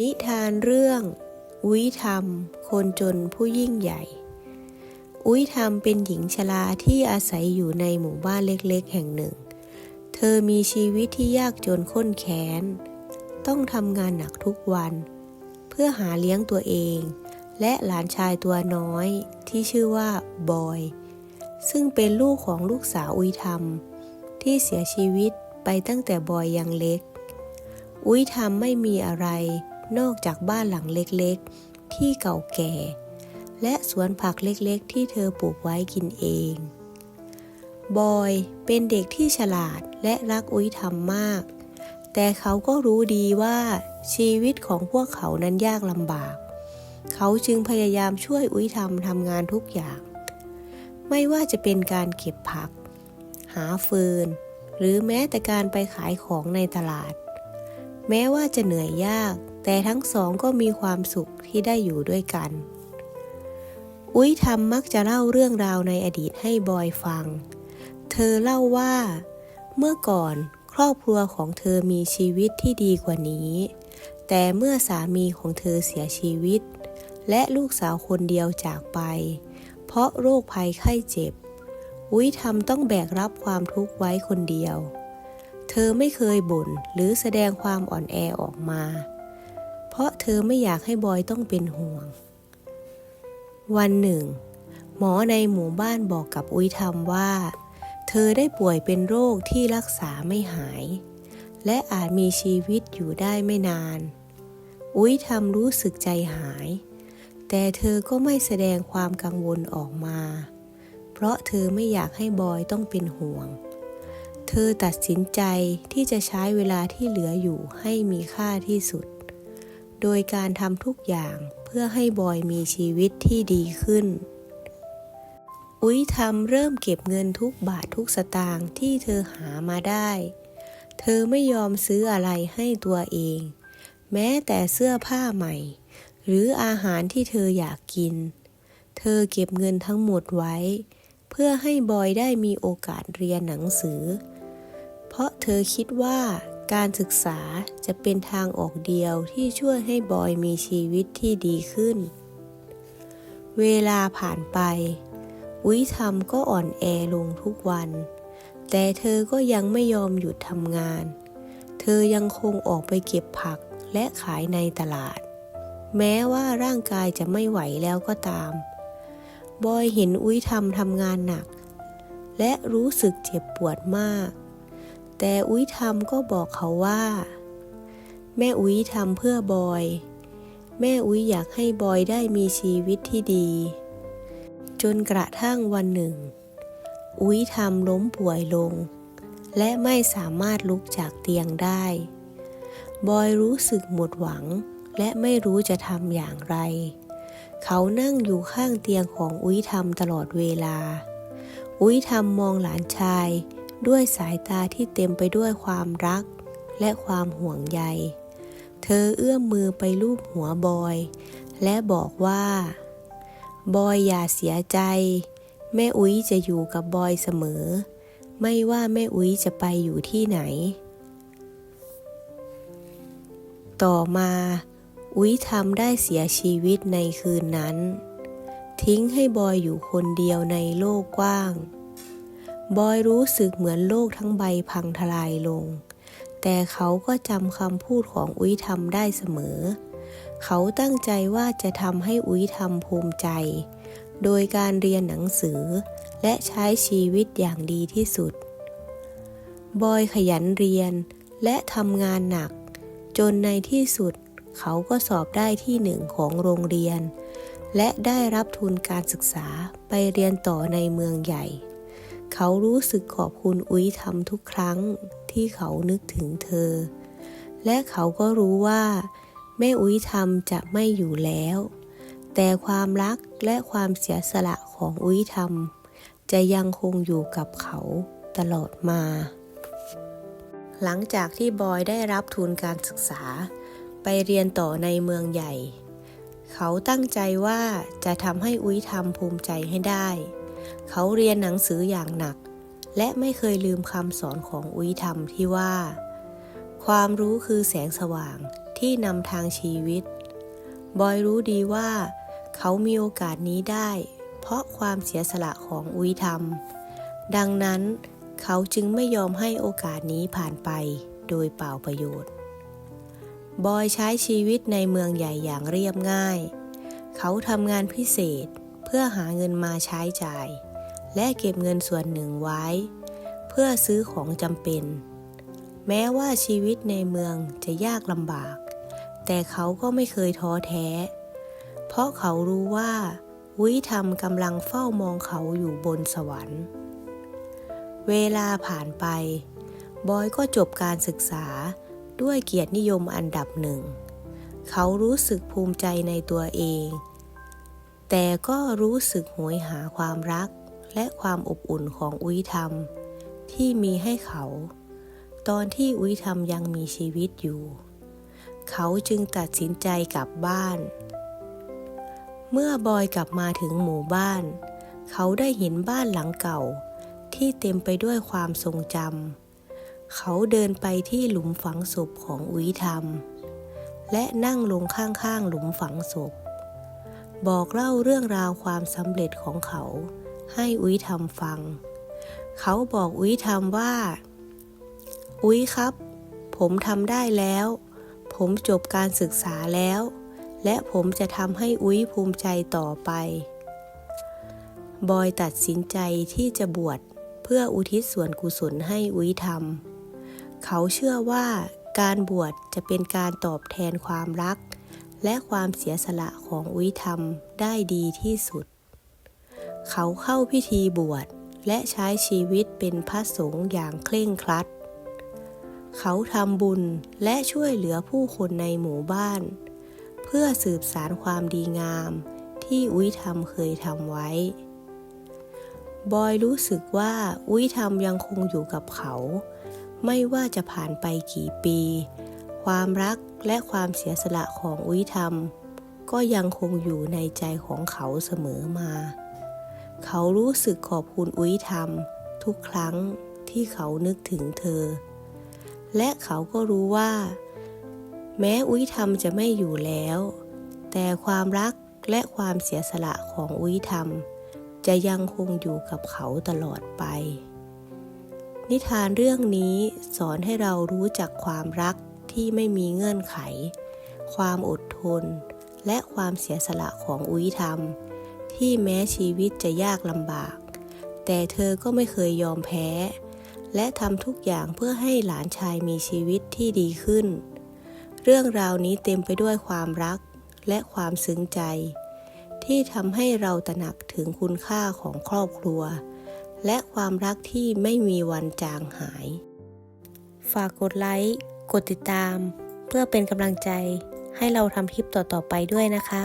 นิทานเรื่องอุ้ยธรรม คนจนผู้ยิ่งใหญ่ อุ้ยธรรมเป็นหญิงชราที่อาศัยอยู่ในหมู่บ้านเล็กๆ แห่งหนึ่ง เธอมีชีวิตที่ยากจนข้นแค้น ต้องทำงานหนักทุกวัน เพื่อหาเลี้ยงตัวเอง และหลานชายตัวน้อยที่ชื่อว่าบอย ซึ่งเป็นลูกของลูกสาวอุ้ยธรรม ที่เสียชีวิตไปตั้งแต่บอยยังเล็ก อุ้ยธรรมไม่มีอะไร นอกจากบ้านหลังเล็กๆ ที่เก่าแก่ และสวนผักเล็กๆ ที่เธอปลูกไว้กินเอง บอยเป็นเด็กที่ฉลาดและรักอุ้ยธรรมมาก แต่เขาก็รู้ดีว่าชีวิตของพวกเขานั้นยากลำบาก เขาจึงพยายามช่วยอุ้ยธรรมทำงานทุกอย่าง ไม่ว่าจะเป็นการเก็บผัก หาฟืน หรือแม้แต่การไปขายของในตลาด แม้ว่าจะเหนื่อยยาก แต่ทั้งสองก็มีความสุขที่ได้อยู่ด้วยกัน อุ้ยทำมักจะเล่าเรื่องราวในอดีตให้บอยฟัง เธอเล่าว่า เมื่อก่อนครอบครัวของเธอมีชีวิตที่ดีกว่านี้ แต่เมื่อสามีของเธอเสียชีวิต และลูกสาวคนเดียวจากไป เพราะโรคภัยไข้เจ็บ อุ้ยทำต้องแบกรับความทุกข์ไว้คนเดียว เธอไม่เคยบ่นหรือแสดงความอ่อนแอออกมา เพราะเธอไม่อยากให้บอยต้องเป็นห่วง วันหนึ่ง หมอในหมู่บ้านบอกกับอุ้ยทำว่า เธอได้ป่วยเป็นโรคที่รักษาไม่หาย และอาจมีชีวิตอยู่ได้ไม่นาน อุ้ยทำรู้สึกใจหาย แต่เธอก็ไม่แสดงความกังวลออกมา เพราะเธอไม่อยากให้บอยต้องเป็นห่วงเธอตัดสินใจที่จะใช้เวลาที่เหลืออยู่ให้มีค่าที่สุด โดยการทำทุกอย่างเพื่อให้บอยมีชีวิตที่ดีขึ้น อุ้ยทำเริ่มเก็บเงินทุกบาททุกสตางค์ที่เธอหามาได้ เธอไม่ยอมซื้ออะไรให้ตัวเอง แม้แต่เสื้อผ้าใหม่ หรืออาหารที่เธออยากกิน เธอเก็บเงินทั้งหมดไว้ เพื่อให้บอยได้มีโอกาสเรียนหนังสือ เพราะเธอคิดว่า การศึกษาจะเป็นทางออกเดียวที่ช่วยให้บอยมีชีวิตที่ดีขึ้น เวลาผ่านไปอุ้ยทำก็อ่อนแอลงทุกวัน แต่เธอก็ยังไม่ยอมหยุดทำงาน เธอยังคงออกไปเก็บผักและขายในตลาด แม้ว่าร่างกายจะไม่ไหวแล้วก็ตาม บอยเห็นอุ้ยทำทำงานหนัก และรู้สึกเจ็บปวดมาก แต่อุ้ยทำก็บอกเขาว่า แม่อุ้ยทำเพื่อบอย แม่อุ้ยอยากให้บอยได้มีชีวิตที่ดี จนกระทั่งวันหนึ่ง อุ้ยทำล้มป่วยลง และไม่สามารถลุกจากเตียงได้ บอยรู้สึกหมดหวัง และไม่รู้จะทำอย่างไร เขานั่งอยู่ข้างเตียงของอุ้ยทำตลอดเวลา อุ้ยทำมองหลานชาย ด้วยสายตาที่เต็มไปด้วยความรัก และความห่วงใย เธอเอื้อมมือไปลูบหัวบอย และบอกว่า บอยอย่าเสียใจ แม่อุ้ยจะอยู่กับบอยเสมอ ไม่ว่าแม่อุ้ยจะไปอยู่ที่ไหน ต่อมา อุ้ยทำได้เสียชีวิตในคืนนั้น ทิ้งให้บอยอยู่คนเดียวในโลกกว้าง บอยรู้สึกเหมือนโลกทั้งใบพังทลายลง แต่เขาก็จำคำพูดของอุ้ยทำได้เสมอ เขาตั้งใจว่าจะทำให้อุ้ยทำภูมิใจ โดยการเรียนหนังสือ และใช้ชีวิตอย่างดีที่สุด บอยขยันเรียนและทำงานหนัก จนในที่สุด เขาก็สอบได้ที่หนึ่งของโรงเรียน และได้รับทุนการศึกษาไปเรียนต่อในเมืองใหญ่ เขารู้สึกขอบคุณอุ้ยทำทุกครั้งที่เขานึกถึงเธอ และเขาก็รู้ว่า แม่อุ้ยทำจะไม่อยู่แล้ว แต่ความรักและความเสียสละของอุ้ยทำจะยังคงอยู่กับเขาตลอดมา หลังจากที่บอยได้รับทุนการศึกษา ไปเรียนต่อในเมืองใหญ่ เขาตั้งใจว่าจะทำให้อุ้ยทำภูมิใจให้ได้ เขาเรียนหนังสืออย่างหนัก และไม่เคยลืมคำสอนของอุ้ยธรรมที่ว่า ความรู้คือแสงสว่างที่นำทางชีวิต บอยรู้ดีว่า เขามีโอกาสนี้ได้ เพราะความเสียสละของอุ้ยทำดังนั้นเขาจึงไม่ยอมให้โอกาสนี้ผ่านไปโดยเปล่าประโยชน์ บอยใช้ชีวิตในเมืองใหญ่อย่างเรียบง่าย เขาทำงานพิเศษ พื่อหาเงินมาใช้จ่าย และเก็บเงินส่วนหนึ่งไว้ เพื่อซื้อของจำเป็น แม้ว่าชีวิตในเมืองจะยากลำบาก แต่เขาก็ไม่เคยท้อแท้ เพราะเขารู้ว่าวิธรรมกำลังเฝ้ามองเขาอยู่บนสวรรค์ เวลาผ่านไป บอยก็จบการศึกษาด้วยเกียรตินิยมอันดับหนึ่ง เขารู้สึกภูมิใจในตัวเอง แต่ก็รู้สึกโหยหาความรักและความอบอุ่นของอุ้ยธรรม ที่มีให้เขา ตอนที่อุ้ยธรรมยังมีชีวิตอยู่ เขาจึงตัดสินใจกลับบ้าน เมื่อบอยกลับมาถึงหมู่บ้าน เขาได้เห็นบ้านหลังเก่า ที่เต็มไปด้วยความทรงจำเขาเดินไปที่หลุมฝังศพของอุ้ยธรรม และนั่งลงข้างๆหลุมฝังศพ บอกเล่าเรื่องราวความสำเร็จของเขา ให้อุ้ยธรรมฟัง เขาบอกอุ้ยธรรมว่า อุ้ยครับ ผมทำได้แล้ว ผมจบการศึกษาแล้ว และผมจะทำให้อุ้ยภูมิใจต่อไป บอยตัดสินใจที่จะบวชเพื่ออุทิศส่วนกุศลให้อุ้ยทำเขาเชื่อว่าการบวชจะเป็นการตอบแทนความรัก และความเสียสละของอุ้ยทำได้ดีที่สุด เขาเข้าพิธีบวชและใช้ชีวิตเป็นพระสงฆ์อย่างเคร่งครัด เขาทำบุญและช่วยเหลือผู้คนในหมู่บ้าน เพื่อสืบสารความดีงามที่อุ้ยทำเคยทำไว้ บอยรู้สึกว่าอุ้ยทำยังคงอยู่กับเขา ไม่ว่าจะผ่านไปกี่ปี ความรัก และความเสียสละของอุ้ยทำก็ยังคงอยู่ในใจของเขาเสมอมา เขารู้สึกขอบคุณอุ้ยทำทุกครั้งที่เขานึกถึงเธอ และเขาก็รู้ว่า แม้อุ้ยทำจะไม่อยู่แล้ว แต่ความรักและความเสียสละของอุ้ยทำจะยังคงอยู่กับเขาตลอดไป นิทานเรื่องนี้สอนให้เรารู้จักความรัก ที่ไม่มีเงื่อนไข ความอดทน และความเสียสละของอุ้ยทำที่แม้ชีวิตจะยากลำบาก แต่เธอก็ไม่เคยยอมแพ้ และทำทุกอย่างเพื่อให้หลานชายมีชีวิตที่ดีขึ้น เรื่องราวนี้เต็มไปด้วยความรักและความซึ้งใจ ที่ทำให้เราตระหนักถึงคุณค่าของครอบครัว และความรักที่ไม่มีวันจางหาย ฝากกดไลค์ กดติดตาม เพื่อเป็นกำลังใจให้เราทำคลิปต่อๆไปด้วยนะคะ